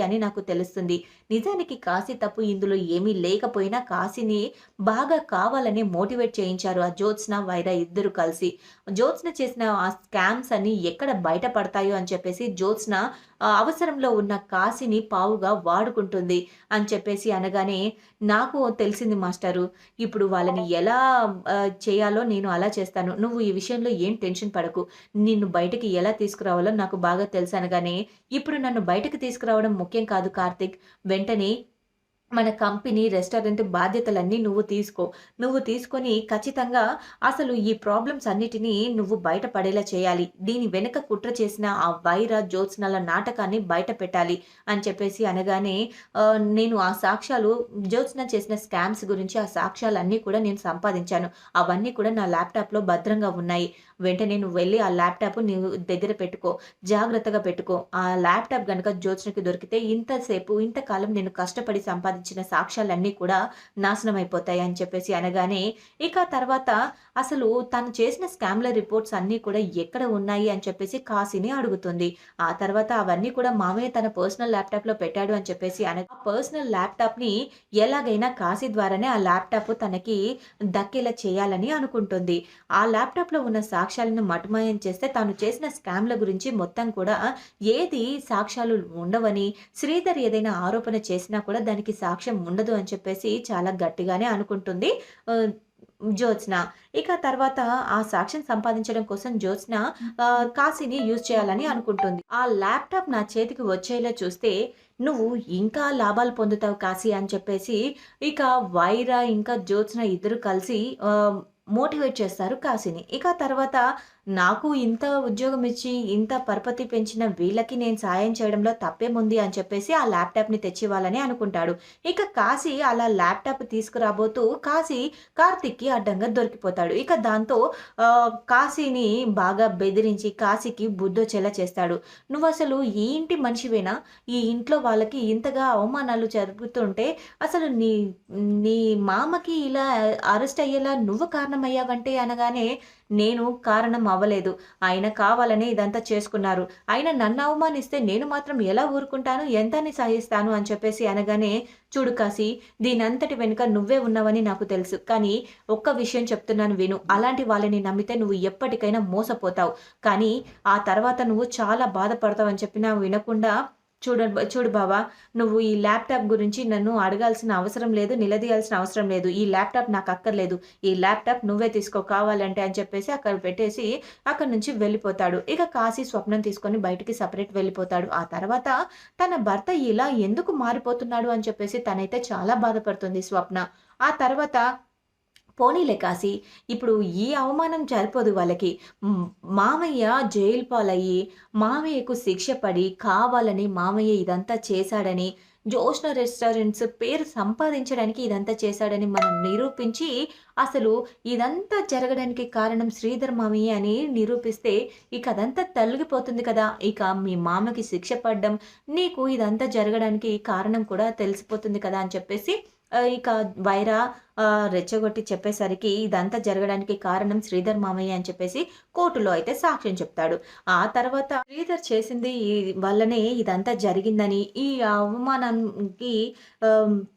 అని నాకు తెలుస్తుంది. నిజానికి కాశీ తప్పు ఇందులో ఏమీ లేకపోయినా కాశీని బాగా కావాలని మోటివేట్ చేయించారు ఆ జ్యోత్స్న వైరా ఇద్దరు కలిసి. జ్యోత్స్న చేసిన ఆ స్కామ్స్ అన్ని ఎక్కడ బయటపడతాయో అని చెప్పేసి జ్యోత్స్న అవసరంలో ఉన్న కాశీని పావుగా వాడుకుంటుంది అని చెప్పేసి అనగానే నాకు తెలిసింది మాస్టరు ఇప్పుడు వాళ్ళని ఎలా చేయాలో నేను అలా చేస్తాను. నువ్వు ఈ విషయంలో ఏం టెన్షన్ పడకు. నిన్ను బయటకి ఎలా తీసుకురావాలో నాకు బాగా తెలుసు. అనగానే ఇప్పుడు నన్ను బయటకు తీసుకురావడం ముఖ్యం కాదు కార్తిక్. వెంటనే మన కంపెనీ రెస్టారెంట్ బాధ్యతలన్నీ నువ్వు తీసుకో. నువ్వు తీసుకొని ఖచ్చితంగా అసలు ఈ ప్రాబ్లమ్స్ అన్నిటినీ నువ్వు బయటపడేలా చేయాలి. దీని వెనుక కుట్ర చేసిన ఆ వైర జ్యోత్స్నల నాటకాన్ని బయట పెట్టాలి అని చెప్పేసి అనగానే నేను ఆ సాక్ష్యాలు జ్యోత్స్న చేసిన స్కామ్స్ గురించి ఆ సాక్ష్యాలన్నీ కూడా నేను సంపాదించాను. అవన్నీ కూడా నా ల్యాప్టాప్లో భద్రంగా ఉన్నాయి. వెంటనే నువ్వు వెళ్ళి ఆ ల్యాప్టాప్ నీ దగ్గర పెట్టుకో జాగ్రత్తగా పెట్టుకో. ఆ ల్యాప్టాప్ కనుక జ్యోత్స్నకి దొరికితే ఇంతసేపు ఇంతకాలం నేను కష్టపడి సంపాదించిన సాక్ష్యాలన్నీ కూడా నాశనం అయిపోతాయి అని చెప్పేసి అనగానే ఇక తర్వాత అసలు తను చేసిన స్కామ్ల రిపోర్ట్స్ అన్నీ కూడా ఎక్కడ ఉన్నాయి అని చెప్పేసి కాశీని అడుగుతుంది. ఆ తర్వాత అవన్నీ కూడా మామయ్య తన పర్సనల్ ల్యాప్టాప్లో పెట్టాడు అని చెప్పేసి అనగా ఆ పర్సనల్ ల్యాప్టాప్ని ఎలాగైనా కాశీ ద్వారానే ఆ ల్యాప్టాప్ తనకి దక్కేలా చేయాలని అనుకుంటుంది. ఆ ల్యాప్టాప్లో ఉన్న సాక్ష్యాలను మటుమాయం చేస్తే తాను చేసిన స్కామ్ల గురించి మొత్తం కూడా ఏది సాక్ష్యాలు ఉండవని శ్రీధర్ ఏదైనా ఆరోపణ చేసినా కూడా దానికి సాక్ష్యం ఉండదు అని చెప్పేసి చాలా గట్టిగానే అనుకుంటుంది జ్యోత్స్న. ఇక తర్వాత ఆ సాక్ష్యం సంపాదించడం కోసం జ్యోత్స్న కాశీని యూజ్ చేయాలని అనుకుంటుంది. ఆ ల్యాప్టాప్ నా చేతికి వచ్చేలా చూస్తే నువ్వు ఇంకా లాభాలు పొందుతావు కాశీ అని చెప్పేసి ఇక వైరా ఇంకా జ్యోత్స్న ఇద్దరు కలిసి మోటివేట్ చేస్తారు కాశీని. ఇక తర్వాత నాకు ఇంత ఉద్యోగం ఇచ్చి ఇంత పరపతి పెంచిన వీళ్ళకి నేను సాయం చేయడంలో తప్పేముంది అని చెప్పేసి ఆ ల్యాప్టాప్ని తెచ్చివ్వాలని అనుకుంటాడు. ఇక కాశీ అలా ల్యాప్టాప్ తీసుకురాబోతూ కాశీ కార్తిక్కి అడ్డంగా దొరికిపోతాడు. ఇక దాంతో కాశీని బాగా బెదిరించి కాశీకి బుద్ధొచ్చేలా చేస్తాడు. నువ్వు అసలు ఈ ఇంటి మనిషివేనా? ఈ ఇంట్లో వాళ్ళకి ఇంతగా అవమానాలు జరుగుతుంటే అసలు నీ నీ మామకి ఇలా అరెస్ట్ అయ్యేలా నువ్వు కారణమయ్యావంటే అనగానే నేను కారణం అవ్వలేదు. ఆయన కావాలనే ఇదంతా చేసుకున్నారు. ఆయన నన్ను అవమానిస్తే నేను మాత్రం ఎలా ఊరుకుంటాను? ఎంతని సహిస్తాను? అని చెప్పేసి అనగానే చూడు కాసి దీనంతటి వెనుక నువ్వే ఉన్నావని నాకు తెలుసు. కానీ ఒక్క విషయం చెప్తున్నాను విను. అలాంటి వాళ్ళని నమ్మితే నువ్వు ఎప్పటికైనా మోసపోతావు. కానీ ఆ తర్వాత నువ్వు చాలా బాధపడతావు అని చెప్పినా వినకుండా చూడ చూడు బావా నువ్వు ఈ ల్యాప్టాప్ గురించి నన్ను అడగాల్సిన అవసరం లేదు నిలదీయాల్సిన అవసరం లేదు. ఈ ల్యాప్టాప్ నాకు అక్కర్లేదు. ఈ ల్యాప్టాప్ నువ్వే తీసుకో కావాలంటే అని చెప్పేసి అక్కడ పెట్టేసి అక్కడ నుంచి వెళ్ళిపోతాడు. ఇక కాశీ స్వప్నం తీసుకొని బయటికి సపరేట్ వెళ్ళిపోతాడు. ఆ తర్వాత తన భర్త ఇలా ఎందుకు మారిపోతున్నాడు అని చెప్పేసి తనైతే చాలా బాధపడుతుంది స్వప్న. ఆ తర్వాత పోనీలే కాసి ఇప్పుడు ఈ అవమానం సరిపోదు వాళ్ళకి. మామయ్య జైలు పాలయ్యి మామయ్యకు శిక్ష పడి కావాలని మామయ్య ఇదంతా చేశాడని జోష్న రెస్టారెంట్స్ పేరు సంపాదించడానికి ఇదంతా చేశాడని మనం నిరూపించి అసలు ఇదంతా జరగడానికి కారణం శ్రీధర్ మామయ్య అని నిరూపిస్తే ఇక అదంతా తొలగిపోతుంది కదా. ఇక మీ మామకి శిక్ష పడడం నీకు ఇదంతా జరగడానికి కారణం కూడా తెలిసిపోతుంది కదా అని చెప్పేసి ఇక వైరా రెచ్చగొట్టి చెప్పేసరికి ఇదంతా జరగడానికి కారణం శ్రీధర్ మామయ్య అని చెప్పేసి కోర్టులో అయితే సాక్ష్యం చెప్తాడు. ఆ తర్వాత శ్రీధర్ చేసింది వల్లనే ఇదంతా జరిగిందని ఈ అవమానానికి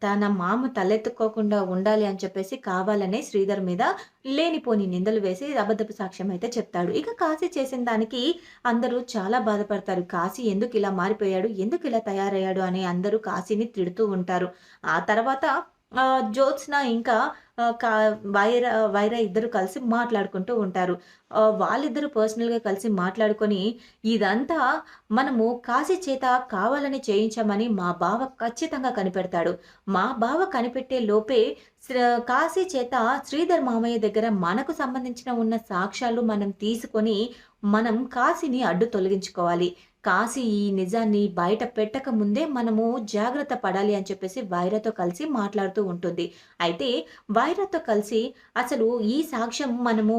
తన మామ తలెత్తుకోకుండా ఉండాలి అని చెప్పేసి కావాలనే శ్రీధర్ మీద లేనిపోని నిందలు వేసి అబద్ధపు సాక్ష్యం అయితే చెప్తాడు. ఇక కాశీ చేసిన దానికి అందరూ చాలా బాధపడతారు. కాశీ ఎందుకు ఇలా మారిపోయాడు? ఎందుకు ఇలా తయారయ్యాడు? అని అందరూ కాశీని తిడుతూ ఉంటారు. ఆ తర్వాత జ్యోత్స్న ఇంకా కా వైర వైర ఇద్దరు కలిసి మాట్లాడుకుంటూ ఉంటారు. వాళ్ళిద్దరూ పర్సనల్గా కలిసి మాట్లాడుకొని ఇదంతా మనము కాశీ చేత కావాలని చేయించామని మా బావ ఖచ్చితంగా కనిపెడతాడు. మా బావ కనిపెట్టే లోపే కాశీ చేత శ్రీధర్ మామయ్య దగ్గర మనకు సంబంధించిన ఉన్న సాక్ష్యాలు మనం తీసుకొని మనం కాశీని అడ్డు తొలగించుకోవాలి. కాశీ ఈ నిజాన్ని బయట పెట్టక ముందే మనము జాగ్రత్త పడాలి అని చెప్పేసి వైరతో కలిసి మాట్లాడుతూ ఉంటుంది. అయితే వైరతో కలిసి అసలు ఈ సాక్ష్యం మనము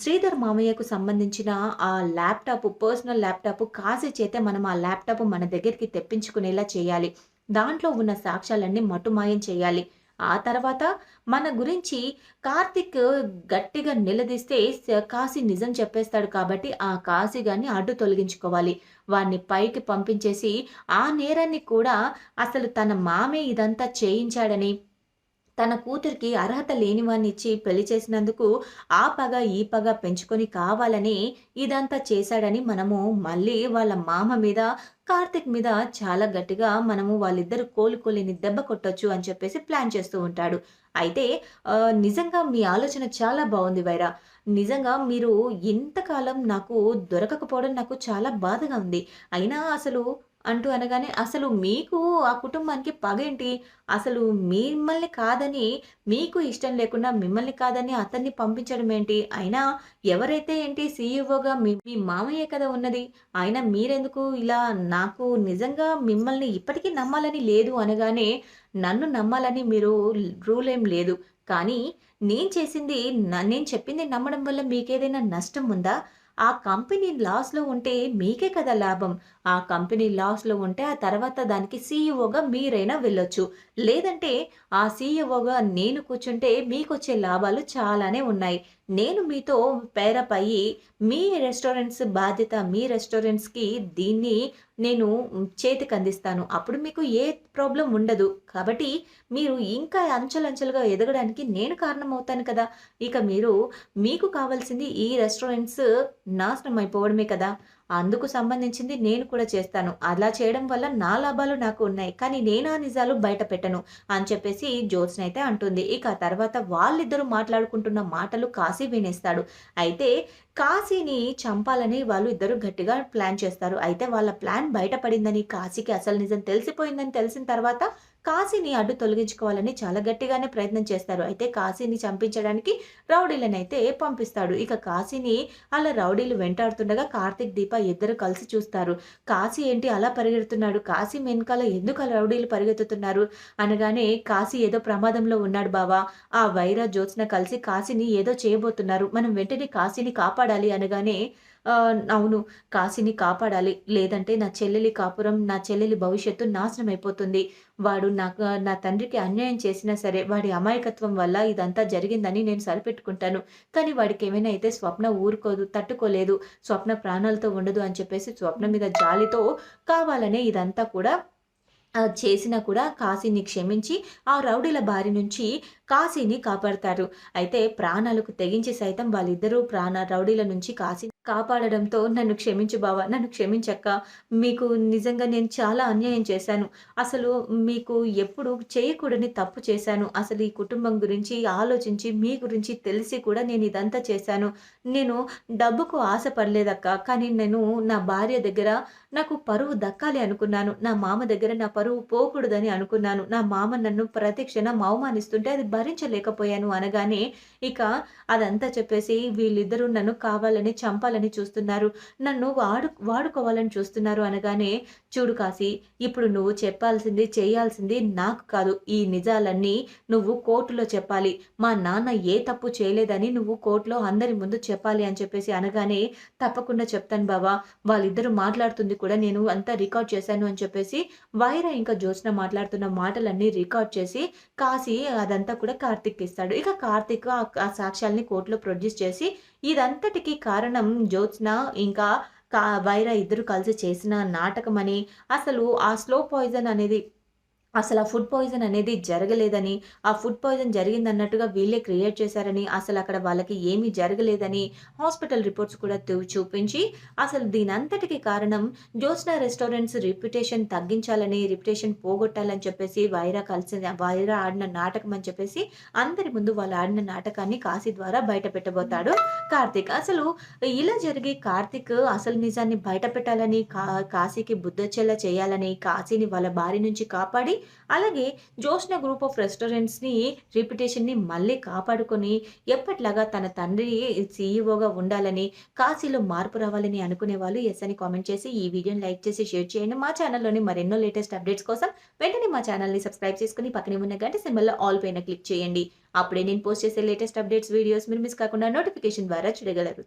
శ్రీధర్ మామయ్యకు సంబంధించిన ఆ ల్యాప్టాప్ పర్సనల్ ల్యాప్టాప్ కాశీ చేతే మనం ఆ ల్యాప్టాప్ మన దగ్గరికి తెప్పించుకునేలా చేయాలి. దాంట్లో ఉన్న సాక్ష్యాలన్నీ మటుమాయం చేయాలి. ఆ తర్వాత మన గురించి కార్తిక్ గట్టిగా నిలదీస్తే కాశీ నిజం చెప్పేస్తాడు కాబట్టి ఆ కాశీ గారిని అడ్డు తొలగించుకోవాలి. వాడిని పైకి పంపించేసి ఆ నేరాన్ని కూడా అసలు తన మామే ఇదంతా చేయించాడని తన కూతురికి అర్హత లేనివాన్నిచ్చి పెళ్ళి చేసినందుకు ఆ పగ, ఈ పగ పెంచుకొని కావాలని ఇదంతా చేశాడని మనము మళ్ళీ వాళ్ళ మామ మీద, కార్తిక్ మీద చాలా గట్టిగా మనము వాళ్ళిద్దరూ కోలుకోలేని దెబ్బ కొట్టొచ్చు అని చెప్పేసి ప్లాన్ చేస్తూ ఉంటాడు. అయితే నిజంగా మీ ఆలోచన చాలా బాగుంది వైరా. నిజంగా మీరు ఇంతకాలం నాకు దొరకకపోవడం నాకు చాలా బాధగా ఉంది. అయినా అసలు అంటూ అనగానే, "అసలు మీకు ఆ కుటుంబానికి పగేంటి? అసలు మిమ్మల్ని కాదని మీకు ఇష్టం లేకుండా మిమ్మల్ని కాదని అతన్ని పంపించడం ఏంటి? అయినా ఎవరైతే ఏంటి సీఈఓగా మీ మీ మామయ్యే కదా ఉన్నది. అయినా మీరెందుకు ఇలా నాకు నిజంగా మిమ్మల్ని ఇప్పటికీ నమ్మాలని లేదు" అనగానే, "నన్ను నమ్మాలని మీరు రూల్ ఏం లేదు. కానీ నేను చేసింది నేను చెప్పింది నమ్మడం వల్ల మీకేదైనా నష్టం ఉందా? ఆ కంపెనీ లాస్‌లో ఉంటే మీకే కదా లాభం. ఆ కంపెనీ లాస్‌లో ఉంటే ఆ తర్వాత దానికి సీఈఓగా మీరైనా వెళ్ళొచ్చు. లేదంటే ఆ సీఈఓగా నేను కూర్చుంటే మీకొచ్చే లాభాలు చాలానే ఉన్నాయి. నేను మీతో పేరప్ అయ్యి మీ రెస్టారెంట్స్ బాధ్యత మీ రెస్టారెంట్స్‌కి దీన్ని నేను చేతికి అందిస్తాను అప్పుడు మీకు ఏ ప్రాబ్లం ఉండదు. కాబట్టి మీరు ఇంకా అంచెలంచెలుగా ఎదగడానికి నేను కారణమవుతాను కదా! ఇక మీరు మీకు కావాల్సింది ఈ రెస్టారెంట్స్ నాశనం అయిపోవడమే కదా! అందుకు సంబంధించింది నేను కూడా చేస్తాను. అలా చేయడం వల్ల నా లాభాలు నాకు ఉన్నాయి. కానీ నేను ఆ నిజాలు బయట పెట్టను అని చెప్పేసి జ్యోత్స్న అయితే అంటుంది. ఇక ఆ తర్వాత వాళ్ళిద్దరూ మాట్లాడుకుంటున్న మాటలు కాశీ వినేస్తాడు. అయితే కాశీని చంపాలని వాళ్ళు ఇద్దరు గట్టిగా ప్లాన్ చేస్తారు. అయితే వాళ్ళ ప్లాన్ బయటపడిందని కాశీకి అసలు నిజం తెలిసిపోయిందని తెలిసిన తర్వాత కాశీని అడ్డు తొలగించుకోవాలని చాలా గట్టిగానే ప్రయత్నం చేస్తారు. అయితే కాశీని చంపించడానికి రౌడీలనైతే పంపిస్తాడు. ఇక కాశీని అలా రౌడీలు వెంటాడుతుండగా కార్తీక్, దీప ఇద్దరు కలిసి చూస్తారు. కాశీ ఏంటి అలా పరిగెడుతున్నాడు? కాశీ వెనకాల ఎందుకు అలా రౌడీలు పరిగెత్తుతున్నారు? అనగానే కాశీ ఏదో ప్రమాదంలో ఉన్నాడు బావా ఆ వైరా, జ్యోత్స్న కలిసి కాశీని ఏదో చేయబోతున్నారు. మనం వెంటనే కాశీని కాపాడాలి అనగానే అవును కాశీని కాపాడాలి. లేదంటే నా చెల్లెలి కాపురం, నా చెల్లెలి భవిష్యత్తు నాశనం అయిపోతుంది. వాడు నాకు నా తండ్రికి అన్యాయం చేసినా సరే వాడి అమాయకత్వం వల్ల ఇదంతా జరిగిందని నేను సరిపెట్టుకుంటాను. కానీ వాడికేమైనా అయితే స్వప్న ఊరుకోదు, తట్టుకోలేదు. స్వప్న ప్రాణాలతో ఉండదు అని చెప్పేసి స్వప్న మీద జాలితో కావాలనే ఇదంతా కూడా చేసినా కూడా కాశీని క్షమించి ఆ రౌడీల బారి నుంచి కాశీని కాపాడతారు. అయితే ప్రాణాలకు తెగించి సైతం వాళ్ళిద్దరూ ప్రాణ రౌడీల నుంచి కాశీ కాపాడడంతో "నన్ను క్షమించు బావ, నన్ను క్షమించక్క మీకు నిజంగా నేను చాలా అన్యాయం చేశాను. అసలు మీకు ఎప్పుడు చేయకూడని తప్పు చేశాను. అసలు ఈ కుటుంబం గురించి ఆలోచించి, మీ గురించి తెలిసి కూడా నేను ఇదంతా చేశాను. నేను డబ్బుకు ఆశపడలేదక్క కానీ నేను నా భార్య దగ్గర నాకు పరువు దక్కాలి అనుకున్నాను. నా మామ దగ్గర నా పరువు పోకూడదని అనుకున్నాను. నా మామ నన్ను ప్రతిక్షణం అవమానిస్తుంటే అది భరించలేకపోయాను" అనగానే ఇక అదంతా చెప్పేసి వీళ్ళిద్దరూ నన్ను కావాలని చంపాలని చూస్తున్నారు. నన్ను వాడు వాడుకోవాలని చూస్తున్నారు అనగానే చూడు కాశీ ఇప్పుడు నువ్వు చెప్పాల్సింది, చేయాల్సింది నాకు కాదు. ఈ నిజాలన్నీ నువ్వు కోర్టులో చెప్పాలి. మా నాన్న ఏ తప్పు చేయలేదని నువ్వు కోర్టులో అందరి ముందు చెప్పాలి అని చెప్పేసి అనగానే తప్పకుండా చెప్తాను బావా వాళ్ళిద్దరూ మాట్లాడుతుంది కూడా నేను అంతా రికార్డ్ చేశాను అని చెప్పేసి వైరా ఇంకా జ్యోత్స్న మాట్లాడుతున్న మాటలన్నీ రికార్డ్ చేసి కాశీ అదంతా కూడా కార్తిక్ ఇస్తాడు. ఇక కార్తీక్ ఆ సాక్ష్యాల్ని కోర్టులో ప్రొడ్యూస్ చేసి ఇదంతటికి కారణం జ్యోత్స్న. ఇంకా కా వైరా ఇద్దరు కలిసి చేసిన నాటకమని, అసలు ఆ స్లో పాయిజన్ అనేది అసలు ఆ ఫుడ్ పాయిజన్ అనేది జరగలేదని, ఆ ఫుడ్ పాయిజన్ జరిగిందన్నట్టుగా వీళ్ళే క్రియేట్ చేశారని, అసలు అక్కడ వాళ్ళకి ఏమీ జరగలేదని హాస్పిటల్ రిపోర్ట్స్ కూడా చూపించి, అసలు దీనంతటికి కారణం జ్యోత్స్న రెస్టారెంట్స్ రిప్యుటేషన్ తగ్గించాలని, రిప్యుటేషన్ పోగొట్టాలని చెప్పేసి వైరా కలిసి వైరా ఆడిన నాటకం అని చెప్పేసి అందరి ముందు వాళ్ళు ఆడిన నాటకాన్ని కాశీ ద్వారా బయట పెట్టబోతాడు కార్తీక్. అసలు ఇలా జరిగి కార్తీక్ అసలు నిజాన్ని బయట పెట్టాలని, కా కాశీకి బుద్ధొచ్చేలా చేయాలని, కాశీని వాళ్ళ బారి నుంచి కాపాడి అలాగే జోష్న గ్రూప్ ఆఫ్ రెస్టారెంట్స్‌ని రెప్యుటేషన్ని మళ్ళీ కాపాడుకొని ఎప్పట్లాగా తన తండ్రి సీఈఓగా ఉండాలని, కాశీలో మార్పు రావాలని అనుకునే వాళ్ళు ఎస్ అని కామెంట్ చేసి ఈ వీడియోని లైక్ చేసి షేర్ చేయండి. మా ఛానల్‌లోని మరెన్నో లేటెస్ట్ అప్డేట్స్ కోసం వెంటనే మా ఛానల్‌ని సబ్స్క్రైబ్ చేసుకొని పక్కనే ఉన్న గంట సినిమాలో ఆల్ పైన క్లిక్ చేయండి. అప్పుడే నేను పోస్ట్ చేసే లేటెస్ట్ అప్డేట్స్ వీడియోస్ మీరు మిస్ కాకుండా నోటిఫికేషన్ ద్వారా చూడగలరు.